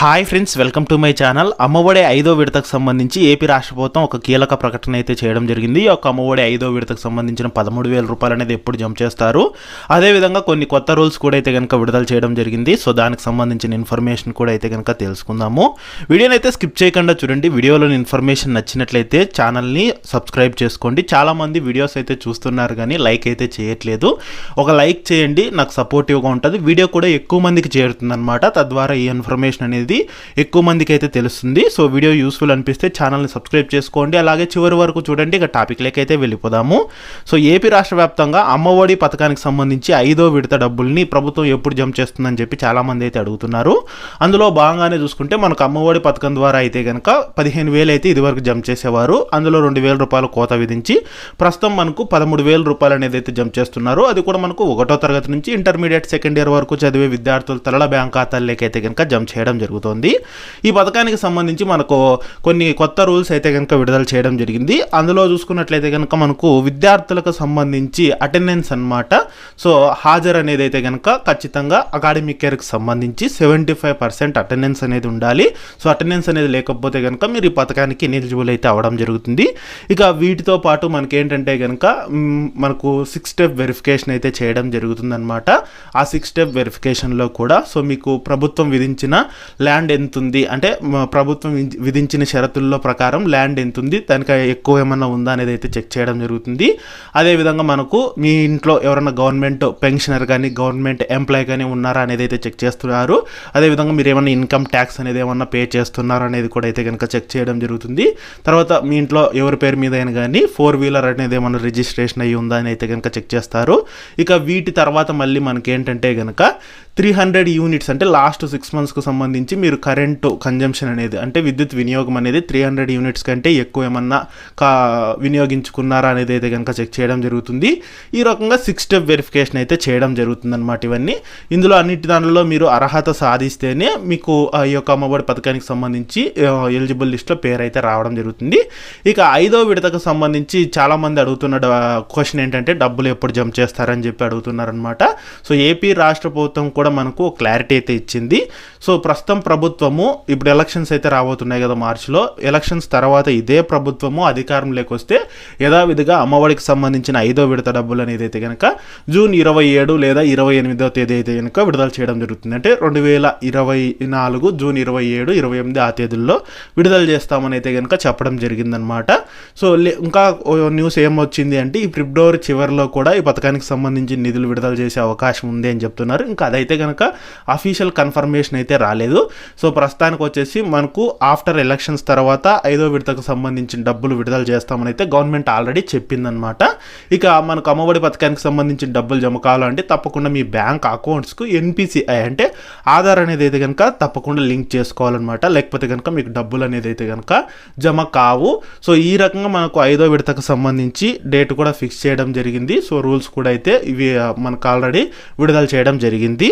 Hi friends welcome to my channel. Ammavodi ఐదో విడతకు సంబంధించి ఏపీ రాష్ట్ర ప్రభుత్వం ఒక కీలక ప్రకటన అయితే చేయడం జరిగింది. ఈ యొక్క అమ్మఒడి ఐదో విడతకు సంబంధించిన పదమూడు వేల రూపాయలు అనేది ఎప్పుడు జమ చేస్తారు? అదేవిధంగా కొన్ని కొత్త రూల్స్ కూడా అయితే కనుక విడుదల చేయడం జరిగింది. సో దానికి సంబంధించిన ఇన్ఫర్మేషన్ కూడా అయితే కనుక తెలుసుకుందాము. వీడియోని అయితే స్కిప్ చేయకుండా చూడండి. వీడియోలోని ఇన్ఫర్మేషన్ నచ్చినట్లయితే ఛానల్ని సబ్స్క్రైబ్ చేసుకోండి. చాలామంది వీడియోస్ అయితే చూస్తున్నారు కానీ లైక్ అయితే చేయట్లేదు. ఒక లైక్ చేయండి. నాకు సపోర్టివ్గా ఉంటుంది. వీడియో కూడా ఎక్కువ మందికి చేరుతుంది అనమాట తద్వారా ఈ ఇన్ఫర్మేషన్ అనేది ఎక్కువ మందికి అయితే తెలుస్తుంది. సో వీడియో యూస్ఫుల్ అనిపిస్తే ఛానల్ని సబ్స్క్రైబ్ చేసుకోండి. అలాగే చివరి వరకు చూడండి. ఇక టాపిక్లోకి అయితే వెళ్ళిపోదాము. సో ఏపీ రాష్ట్ర వ్యాప్తంగా అమ్మఒడి పథకానికి సంబంధించి ఐదో విడత డబ్బుల్ని ప్రభుత్వం ఎప్పుడు జమ చేస్తుందని చెప్పి చాలామంది అయితే అడుగుతున్నారు. అందులో భాగంగానే చూసుకుంటే మనకు అమ్మఒడి పథకం ద్వారా అయితే కనుక పదిహేను వేలు అయితే ఇదివరకు జమ చేసేవారు. అందులో రెండు వేల రూపాయలు కోత విధించి ప్రస్తుతం మనకు పదమూడు వేల రూపాయలు అనేది అయితే జమ చేస్తున్నారు. అది కూడా మనకు ఒకటో తరగతి నుంచి ఇంటర్మీడియట్ సెకండ్ ఇయర్ వరకు చదివే విద్యార్థుల తలల బ్యాంక్ ఖాతాల్లోకి అయితే కనుక జమ చేయడం జరుగుతుంది. ఈ పథకానికి సంబంధించి మనకు కొన్ని కొత్త రూల్స్ అయితే కనుక విడుదల చేయడం జరిగింది. అందులో చూసుకున్నట్లయితే కనుక మనకు విద్యార్థులకు సంబంధించి అటెండెన్స్ అన్నమాట. సో హాజరు అనేది అయితే కనుక ఖచ్చితంగా అకాడమిక్ ఇయర్కి సంబంధించి సెవెంటీ ఫైవ్ పర్సెంట్ అటెండెన్స్ అనేది ఉండాలి. సో అటెండెన్స్ అనేది లేకపోతే కనుక మీరు ఈ పథకానికి ఎలిజిబుల్ అయితే అవ్వడం జరుగుతుంది. ఇక వీటితో పాటు మనకి ఏంటంటే కనుక మనకు సిక్స్ స్టెప్ వెరిఫికేషన్ అయితే చేయడం జరుగుతుందన్నమాట. ఆ సిక్స్ స్టెప్ వెరిఫికేషన్లో కూడా సో మీకు ప్రభుత్వం విధించిన ల్యాండ్ ఎంతుంది? అంటే ప్రభుత్వం విధించిన షరతుల్లో ప్రకారం ల్యాండ్ ఎంత ఉంది దానికి ఎక్కువ ఏమన్నా ఉందా అనేది అయితే చెక్ చేయడం జరుగుతుంది. అదేవిధంగా మనకు మీ ఇంట్లో ఎవరైనా గవర్నమెంట్ పెన్షనర్ కానీ గవర్నమెంట్ ఎంప్లాయ్ కానీ ఉన్నారా అనేది అయితే చెక్ చేస్తున్నారు. అదేవిధంగా మీరు ఏమైనా ఇన్కమ్ ట్యాక్స్ అనేది ఏమన్నా పే చేస్తున్నారా అనేది కూడా అయితే కనుక చెక్ చేయడం జరుగుతుంది. తర్వాత మీ ఇంట్లో ఎవరి పేరు మీద అయినా కానీ ఫోర్ వీలర్ అనేది ఏమన్నా రిజిస్ట్రేషన్ అయ్యి ఉందా అని అయితే కనుక చెక్ చేస్తారు. ఇక వీటి తర్వాత మళ్ళీ మనకి ఏంటంటే కనుక త్రీ హండ్రెడ్ యూనిట్స్ అంటే లాస్ట్ సిక్స్ మంత్స్కు సంబంధించి మీరు కరెంటు కన్జంప్షన్ అనేది అంటే విద్యుత్ వినియోగం అనేది త్రీ హండ్రెడ్ యూనిట్స్ కంటే ఎక్కువ ఏమన్నా కా వినియోగించుకున్నారా అనేది అయితే కనుక చెక్ చేయడం జరుగుతుంది. ఈ రకంగా సిక్స్ స్టెప్ వెరిఫికేషన్ అయితే చేయడం జరుగుతుంది అనమాట ఇవన్నీ. ఇందులో అన్నిటి దానిలో మీరు అర్హత సాధిస్తేనే మీకు ఆ యొక్క అమ్మఒడి పథకానికి సంబంధించి ఎలిజిబుల్ లిస్ట్లో పేరు అయితే రావడం జరుగుతుంది. ఇక ఐదో విడతకు సంబంధించి చాలామంది అడుగుతున్న క్వశ్చన్ ఏంటంటే డబ్బులు ఎప్పుడు జమ చేస్తారని చెప్పి అడుగుతున్నారనమాట సో ఏపీ రాష్ట్ర ప్రభుత్వం కూడా మనకు క్లారిటీ అయితే ఇచ్చింది. సో ప్రస్తుతం ప్రభుత్వము ఇప్పుడు ఎలక్షన్స్ అయితే రాబోతున్నాయి కదా మార్చిలో. ఎలక్షన్స్ తర్వాత ఇదే ప్రభుత్వము అధికారం లేకొస్తే యథావిధిగా అమ్మఒడికి సంబంధించిన ఐదో విడత డబ్బులు అనేది అయితే కనుక జూన్ ఇరవై ఏడు లేదా ఇరవై ఎనిమిదో తేదీ అయితే కనుక విడుదల చేయడం జరుగుతుంది. అంటే రెండు వేల ఇరవై నాలుగు జూన్ ఇరవై ఏడు ఇరవై ఎనిమిది ఆ తేదీల్లో విడుదల చేస్తామని అయితే కనుక చెప్పడం జరిగిందనమాట సో లే- ఇంకా ఓ న్యూస్ ఏమొచ్చింది అంటే ఈ ఫిబ్రవరి చివరిలో కూడా ఈ పథకానికి సంబంధించి నిధులు విడుదల చేసే అవకాశం ఉంది అని చెప్తున్నారు. ఇంకా అదైతే అయితే కనుక అఫీషియల్ కన్ఫర్మేషన్ అయితే రాలేదు. సో ప్రస్తుతానికి వచ్చేసి మనకు ఆఫ్టర్ ఎలక్షన్స్ తర్వాత ఐదో విడతకు సంబంధించిన డబ్బులు విడుదల చేస్తామని అయితే గవర్నమెంట్ ఆల్రెడీ చెప్పిందనమాట ఇక మనకు అమ్మఒడి పథకానికి సంబంధించిన డబ్బులు జమ కావాలంటే తప్పకుండా మీ బ్యాంక్ అకౌంట్స్కు ఎన్పిసిఐ అంటే ఆధార్ అనేది అయితే కనుక తప్పకుండా లింక్ చేసుకోవాలన్నమాట. లేకపోతే కనుక మీకు డబ్బులు అనేది అయితే కనుక జమ కావు. సో ఈ రకంగా మనకు ఐదో విడతకు సంబంధించి డేట్ కూడా ఫిక్స్ చేయడం జరిగింది. సో రూల్స్ కూడా అయితే ఇవి మనకు ఆల్రెడీ విడుదల చేయడం జరిగింది.